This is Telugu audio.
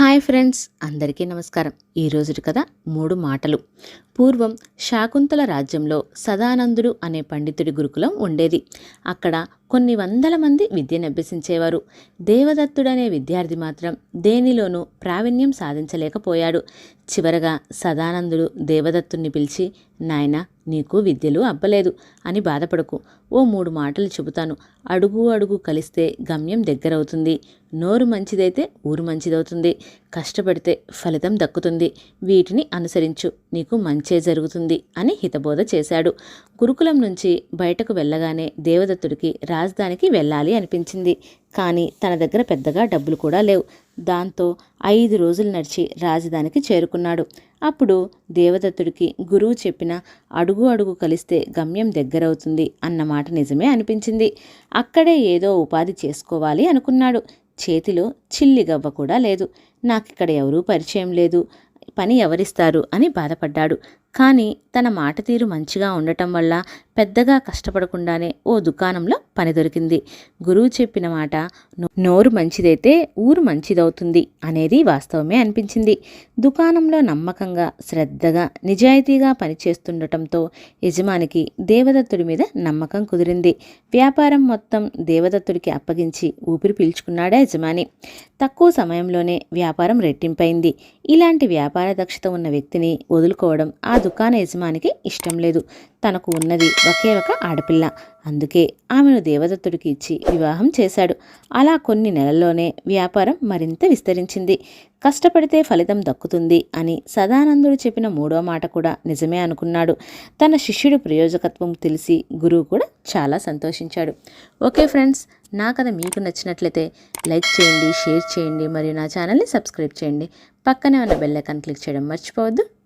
హాయ్ ఫ్రెండ్స్ అందరికీ నమస్కారం. ఈరోజు కథ మూడు మాటలు. పూర్వం శాకుంతల రాజ్యంలో సదానందుడు అనే పండితుడి గురుకులం ఉండేది. అక్కడ కొన్ని వందల మంది విద్యనభ్యసించేవారు దేవదత్తుడనే విద్యార్థి మాత్రం దేనిలోనూ ప్రావీణ్యం సాధించలేకపోయాడు. చివరగా సదానందుడు దేవదత్తుణ్ణి పిలిచి నాయన నీకు విద్యలు అబ్బలేదు అని బాధపడకు. ఓ మూడు మాటలు చెబుతాను. అడుగు అడుగు కలిస్తే గమ్యం దగ్గరవుతుంది. నోరు మంచిదైతే ఊరు మంచిదవుతుంది. కష్టపడితే ఫలితం దక్కుతుంది. వీటిని అనుసరించు. నీకు మంచి జరుగుతుంది అని హితబోధ చేశాడు. గురుకులం నుంచి బయటకు వెళ్ళగానే దేవదత్తుడికి రాజధానికి వెళ్ళాలి అనిపించింది. కానీ తన దగ్గర పెద్దగా డబ్బులు కూడా లేవు. దాంతో ఐదు రోజులు నడిచి రాజధానికి చేరుకున్నాడు. అప్పుడు దేవదత్తుడికి గురువు చెప్పిన అడుగు అడుగు కలిస్తే గమ్యం దగ్గరవుతుంది అన్న మాట నిజమే అనిపించింది. అక్కడే ఏదో ఉపాధి చేసుకోవాలి అనుకున్నాడు. చేతిలో చిల్లిగవ్వ కూడా లేదు. నాకిక్కడ ఎవరూ పరిచయం లేదు. పని ఎవరిస్తారు అని బాధపడ్డాడు. కానీ తన మాట తీరు మంచిగా ఉండటం వల్ల పెద్దగా కష్టపడకుండానే ఓ దుకాణంలో పని దొరికింది. గురువు చెప్పిన మాట నోరు మంచిదైతే ఊరు మంచిదవుతుంది అనేది వాస్తవమే అనిపించింది. దుకాణంలో నమ్మకంగా శ్రద్ధగా నిజాయితీగా పనిచేస్తుండటంతో యజమానికి దేవదత్తుడి మీద నమ్మకం కుదిరింది. వ్యాపారం మొత్తం దేవదత్తుడికి అప్పగించి ఊపిరి పీల్చుకున్నాడా యజమాని. తక్కువ సమయంలోనే వ్యాపారం రెట్టింపైంది. ఇలాంటి వ్యాపార దక్షత ఉన్న వ్యక్తిని వదులుకోవడం ఆ దుకాణ యజమానికి ఇష్టం లేదు. తనకు ఉన్నది ఒకే ఒక ఆడపిల్ల. అందుకే ఆమెను దేవదత్తుడికి ఇచ్చి వివాహం చేశాడు. అలా కొన్ని నెలల్లోనే వ్యాపారం మరింత విస్తరించింది. కష్టపడితే ఫలితం దక్కుతుంది అని సదానందుడు చెప్పిన మూడో మాట కూడా నిజమే అనుకున్నాడు. తన శిష్యుడి ప్రయోజకత్వం తెలిసి గురువు కూడా చాలా సంతోషించాడు. ఓకే ఫ్రెండ్స్ నా కథ మీకు నచ్చినట్లయితే లైక్ చేయండి షేర్ చేయండి మరియు నా ఛానల్ని సబ్స్క్రైబ్ చేయండి. పక్కనే ఉన్న బెల్ ఐకాన్ క్లిక్ చేయడం మర్చిపోవద్దు.